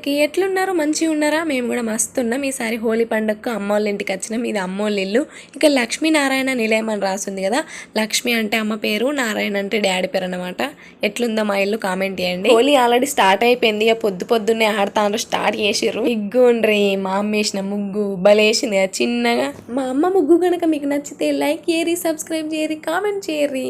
అందరికీ ఎట్లున్నారు? మంచి ఉన్నారా? మేము కూడా మస్తు ఉన్నాం. ఈసారి హోలీ పండుగకు అమ్మోళ్ళ ఇంటికి వచ్చినాం. ఇది అమ్మోళ్ళ ఇల్లు. ఇక లక్ష్మీనారాయణ నిలయం అని రాసింది కదా. లక్ష్మి అంటే అమ్మ పేరు నారాయణ అంటే డాడీ పేరు అనమాట ఎట్లుందో మా ఇల్లు కామెంట్ చేయండి. హోలీ ఆల్రెడీ స్టార్ట్ అయిపోయింది. ఇక పొద్దు పొద్దున్నే ఆడతాను స్టార్ట్ చేసిర్రు. ఇగ్గుండ్రి మా అమ్మ వేసిన ముగ్గు భలేసింది కదా చిన్నగా. మా అమ్మ ముగ్గు కనుక మీకు నచ్చితే లైక్ చేయరి సబ్స్క్రైబ్ చేయరి కామెంట్ చేయరి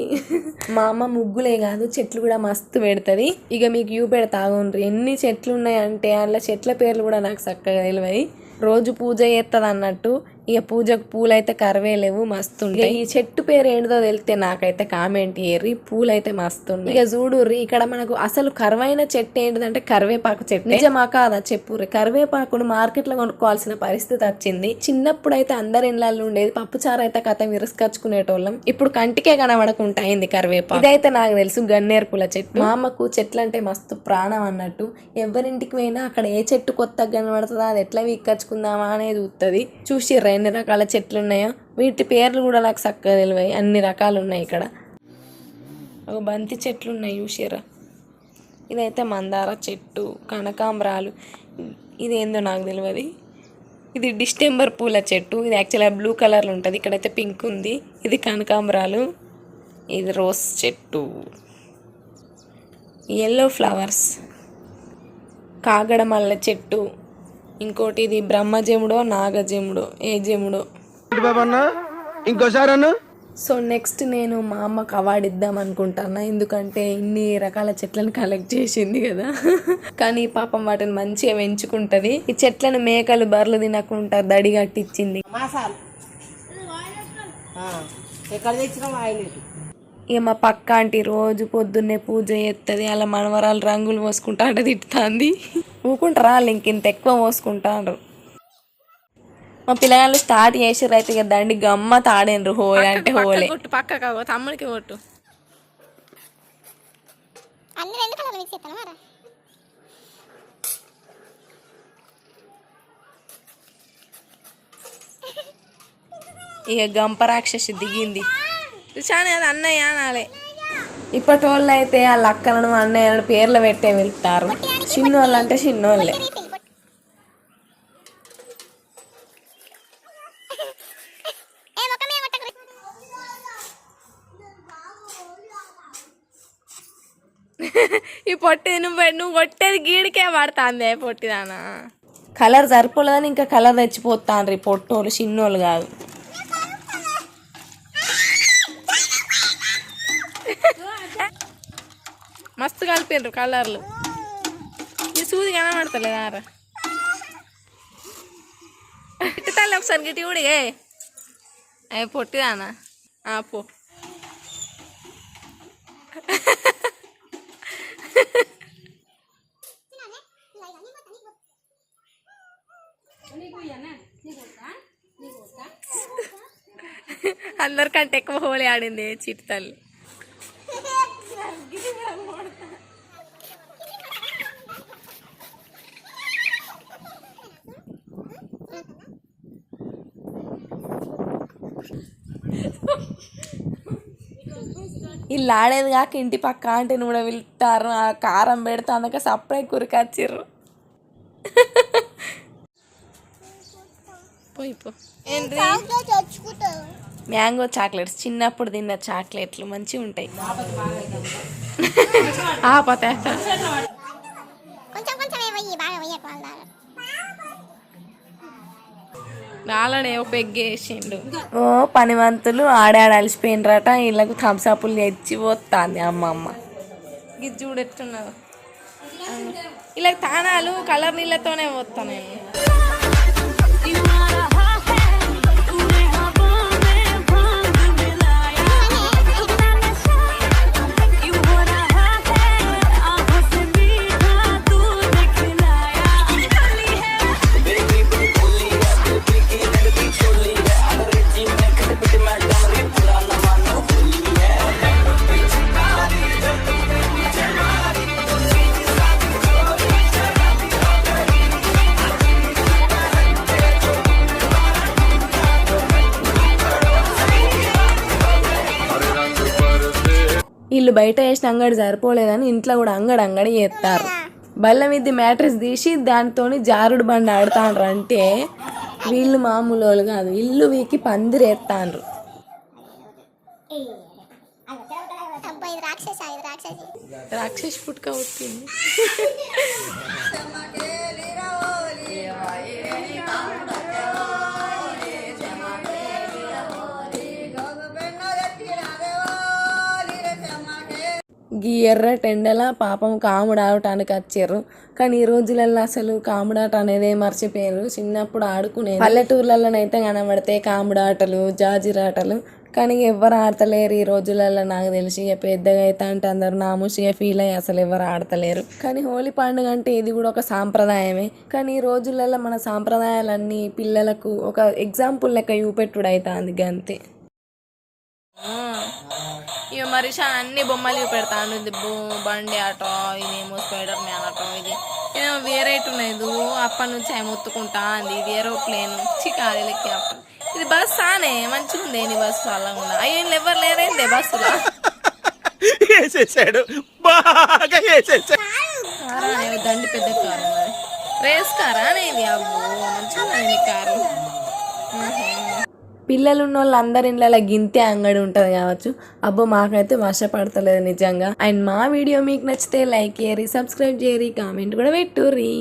మా అమ్మ ముగ్గులే కాదు చెట్లు కూడా మస్తు పెడుతుంది. ఇక మీకు యూ పెడతాగుండ్రి ఎన్ని చెట్లు ఉన్నాయంటే అందులో చెట్ల పేర్లు కూడా నాకు చక్కగా తెలియదు రోజు పూజ చేస్తుంది అన్నట్టు ఇక పూజకు పూలు అయితే కరవే లేవు మస్తు ఉంటాయి ఈ చెట్టు పేరు ఏంటిదో తెలితే నాకైతే కామెంట్ చేయర్రి. పూలు అయితే మస్తు ఉన్నాయి ఇక చూడుర్రి ఇక్కడ మనకు అసలు కరువైన చెట్టు ఏంటిదంటే కరివేపాకు చెట్టు. నిజమా కాదా చెప్పుర్రి? కరివేపాకును మార్కెట్లో కొనుక్కోవాల్సిన పరిస్థితి వచ్చింది. చిన్నప్పుడు అయితే అందరి ఇళ్ళల్లో ఉండేది పప్పుచారు అయితే కథ విరుసుకచ్చుకునేటోళ్ళం. ఇప్పుడు కంటికే కనబడకుండా అయింది కరివేపాకు. ఇదైతే నాకు తెలుసు గన్నేరు పూల చెట్టు. మా అమ్మకు చెట్లు అంటే మస్తు ప్రాణం అన్నట్టు. ఎవరింటికి పోయినా అక్కడ ఏ చెట్టు కొత్తగా కనబడుతుందో అది ఎట్లా వీక్కచ్చుకుందామా అనేది చూస్తుంది చూసిర్రా ఎన్ని రకాల చెట్లు ఉన్నాయో వీటి పేర్లు కూడా నాకు చక్కగా తెలివాయి. అన్ని రకాలు ఉన్నాయి ఇక్కడ. ఒక బంతి చెట్లు ఉన్నాయి చూసారా ఇదైతే మందార చెట్టు కనకాంబరాలు. ఇది ఏందో నాకు తెలియదు. ఇది డిస్టెంబర్ పూల చెట్టు. ఇది యాక్చువల్గా బ్లూ కలర్లో ఉంటుంది. ఇక్కడైతే పింక్ ఉంది. ఇది కనకాంబరాలు. ఇది రోజ్ చెట్టు. ఎల్లో ఫ్లవర్స్ కాగడ మల్ల చెట్టు. ఇంకోటి ఇది బ్రహ్మజముడో నాగజముడో ఏ జముడో. ఇంకోసారి అన్న. సో నెక్స్ట్ నేను మా అమ్మకు అవార్డు ఇద్దాం అనుకుంటున్నా. ఎందుకంటే ఇన్ని రకాల చెట్లను కలెక్ట్ చేసింది కదా. కానీ పాపం వాటిని మంచిగా పెంచుకుంటది. ఈ చెట్లను మేకలు బర్రెలు తినకుండా దడి కట్టించింది? ఇక మా పక్క ఆంటీ రోజు పొద్దున్నే పూజ చేస్తుంది అలా మనవరాలు రంగులు పోసుకుంటా అంటే తిట్టుతుంది. ఊకుంటారా? వాళ్ళు ఇంక ఇంత ఎక్కువ పోసుకుంటారు మా పిల్లగాళ్ళు స్టార్ట్ చేసిర్రు అయితే ఇక దండి గమ్మ తాడేండ్రు హోలీ అంటే హోలీ. కొట్టు పక్క తమ్ముడికి కొట్టు. ఇక గంప రాక్షసి దిగింది. చాలా అది అన్నయ్య అనాలే. ఇప్పటి వాళ్ళు అయితే వాళ్ళ అక్కలను అన్నయ్యలను పేర్లు పెట్టే వెళ్తారు. చిన్నోళ్ళు అంటే చిన్నోళ్ళే. ఈ పొట్టి నువ్వు నువ్వు కొట్టేది గీడికే పడుతుంది పొట్టిదానా కలర్ సరిపోలేదని ఇంకా కలర్ తెచ్చిపోతాను పొట్టోళ్ళు చిన్నోళ్ళు కాదు. మస్తు కలిపిండ్రు కలర్లు. ఈ సూది కనబడతలేదా రా తల్లి ఒకసారి గిట్టి కూడా అవి పొట్టిదానా ఆ, పో. అందరికంటే ఎక్కువ హోలీ ఆడింది చిట్టి తల్లి. వీళ్ళు ఆడేది కాక ఇంటి పక్క ఆంటీని కూడా వెళ్తారు ఆ కారం పెడతా అందుక సప్లై కురికొచ్చిర్రు మ్యాంగో చాక్లెట్స్. చిన్నప్పుడు తిన్న చాక్లెట్లు మంచిగా ఉంటాయి ఆపతే ఒక పెగ్గేసిండు. ఓ పనివంతులు ఆడాడ అలసిపోయినరట వీళ్ళకు థమ్స్అప్లు తెచ్చి పోతాంది అమ్మమ్మ. ఇది చూడెట్టున్నారు ఇలా తానాలు కలర్ నీళ్ళతోనే పోతాను నేను వీళ్ళు బయట వేసిన అంగడి సరిపోలేదని ఇంట్లో కూడా అంగడి అంగడి చేస్తారు. బల్ల మీద మ్యాట్రెస్ తీసి దానితో జారుడు బండి ఆడుతాండ్రు అంటే వీళ్ళు మామూలు వాళ్ళు కాదు. ఇల్లు వీకి పందిరేస్తాండ్రు రాక్షస పుట్టుక వచ్చింది గీ ఎర్ర టెండల పాపం కాముడు ఆడటానికి వచ్చారు. కానీ ఈ రోజులలో అసలు కాముడాట అనేది మర్చిపోయారు చిన్నప్పుడు ఆడుకునే పల్లెటూర్లలోనైతే కనబడితే కాముడాటలు జాజిరాటలు. కానీ ఎవరు ఆడతలేరు ఈ రోజులలో నాకు తెలిసి. ఇక పెద్దగా అయితే అంటే అందరు నామూసిగా ఫీల్ అయ్యి అసలు ఎవరు ఆడతలేరు. కానీ హోలీ పండుగ అంటే ఇది కూడా ఒక సాంప్రదాయమే. కానీ ఈ రోజులలో మన సాంప్రదాయాలన్నీ పిల్లలకు ఒక ఎగ్జాంపుల్ లెక్క చూపెట్టుడు అవుతుంది అంతే ఇక మరి అన్ని బొమ్మలు చూపెడతాను ఇది బో- బండి ఆటో ఇదేమో స్పైడర్ మ్యాన్ ఆటో ఇది ఏమో వేరే ఉన్నాయి. ఇది అప్పటి నుంచి ఆమె మొత్తుకుంటా అంది. ఇది ఏరోప్లేన్ చికాది లెక్క ఇది బస్ ఆనే? మంచిగా ఉంది నీ బస్సు అలా ఉన్నా అయ్యో వీళ్ళు ఎవరు లేరేందే బస్సులో? వేసేసాడు. బాగా వేసేసాడు దండి పెద్ద కారు ఉన్నది రేస్ కారా అనేది? అబ్బో మంచిగా ఉన్నది కారు. పిల్లలు ఉన్న వాళ్ళు అందరి ఇళ్ళ గింతే అంగడి ఉంటుంది కావచ్చు. అబ్బో మాకైతే వశపడతలేదు నిజంగా. అండ్ మా వీడియో మీకు నచ్చితే లైక్ చేయరి సబ్స్క్రైబ్ చేయరి కామెంట్ కూడా పెట్టుర్రి.